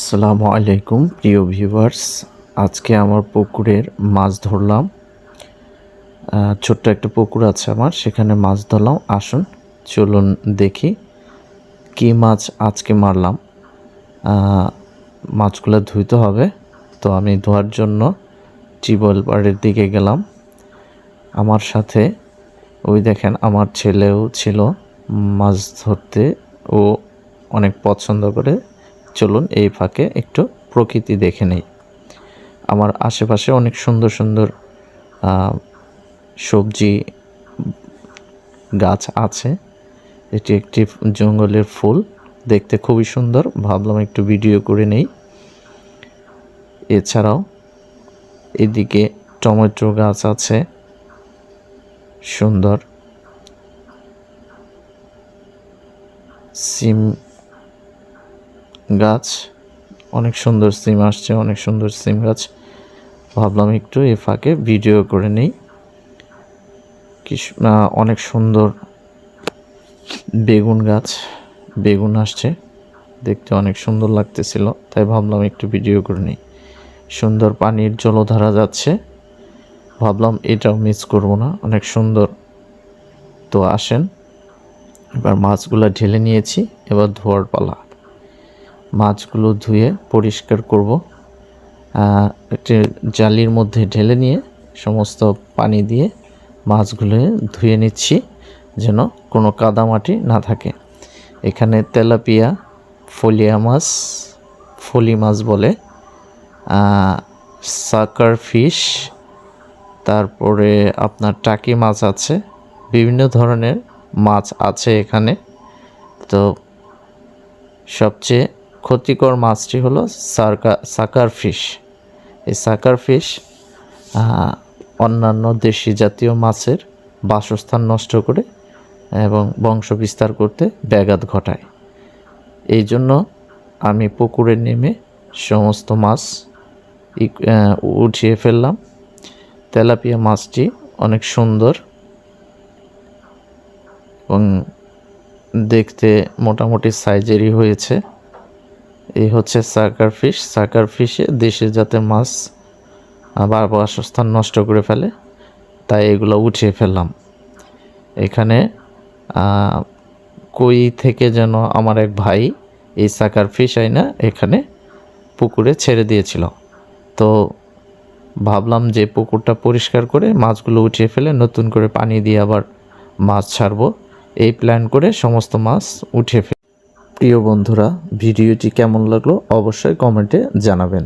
আসসালামু আলাইকুম, প্রিয় ভিউয়ার্স আজকে আমার পুকুরের মাছ ধরলাম। ছোট্ট একটা পুকুর আছে আমার, সেখানে মাছ ধরলাম। আসুন, চলুন দেখি কি মাছ আজকে মারলাম। মাছগুলো ধুইতে হবে, তো আমি ধোয়ার জন্য টিউবওয়েল পাড়ের দিকে গেলাম। আমার সাথে, ওই দেখেন, আমার ছেলেও ছিল মাছ ধরতে। ও অনেক পছন্দ করে চলুন এই ফাঁকে একটু প্রকৃতি দেখে নেই। আমার আশেপাশে অনেক সুন্দর সুন্দর সবজি, গাছ আছে। এটি একটি জঙ্গলের ফুল। দেখতে খুবই সুন্দর। ভাবলাম একটু ভিডিও করে নেই। এছাড়াও এদিকে টমেটো গাছ আছে। সুন্দর। সিম গাছ। অনেক সুন্দর সিম আসছে, অনেক সুন্দর সিম গাছ। ভাবলাম একটু এ ফাঁকে ভিডিও করে নেই। অনেক সুন্দর বেগুন গাছ, বেগুন আসছে। দেখতে অনেক সুন্দর লাগতেছিল, তাই ভাবলাম একটু ভিডিও করে নিই। সুন্দর পানির জলধারা যাচ্ছে। ভাবলাম এটাও মিস করব না, অনেক সুন্দর তো আসেন। এবার মাছগুলো ঢেলে নিয়েছি, এবার ধোয়ার পালা। মাছগুলো ধুয়ে পরিষ্কার করব। একটি জালির মধ্যে ঢেলে নিয়ে সমস্ত পানি দিয়ে মাছগুলো ধুয়ে নিচ্ছি যেন কোনো কাদামাটি না থাকে। এখানে তেলাপিয়া, ফলিয়া মাছ, ফলি মাছ বলে সাকার ফিশ, তারপরে আপনার টাকি মাছ আছে, বিভিন্ন ধরনের মাছ আছে এখানে। তো সবচেয়ে ক্ষতিকর মাছটি হলো সার্কা, সাকার ফিশ। এই সাকার ফিশ অন্যান্য দেশি জাতীয় মাছের বাসস্থান নষ্ট করে এবং বংশ বিস্তার করতে ব্যাঘাত ঘটায়। এই জন্য আমি পুকুরে নেমে সমস্ত মাছ উঠিয়ে ফেললাম। তেলাপিয়া মাছটি অনেক সুন্দর এবং দেখতে মোটামুটি সাইজেরই হয়েছে। এই হচ্ছে সাকার ফিশ সাকার ফিশে দেশে যাতে মাছ আবার বাসস্থান নষ্ট করে ফেলে। তাই এগুলো উঠিয়ে ফেললাম। এখানে কই থেকে যেন আমার এক ভাই এই সাকার ফিশ আইনা এখানে পুকুরে ছেড়ে দিয়েছিল। তো ভাবলাম যে পুকুরটা পরিষ্কার করে মাছগুলো উঠিয়ে ফেলে নতুন করে পানি দিয়ে আবার মাছ ছাড়বো। এই প্ল্যান করে সমস্ত মাছ উঠিয়ে ফেলে প্রিয় বন্ধুরা ভিডিওটি কেমন লাগল অবশ্যই কমেন্টে জানাবেন।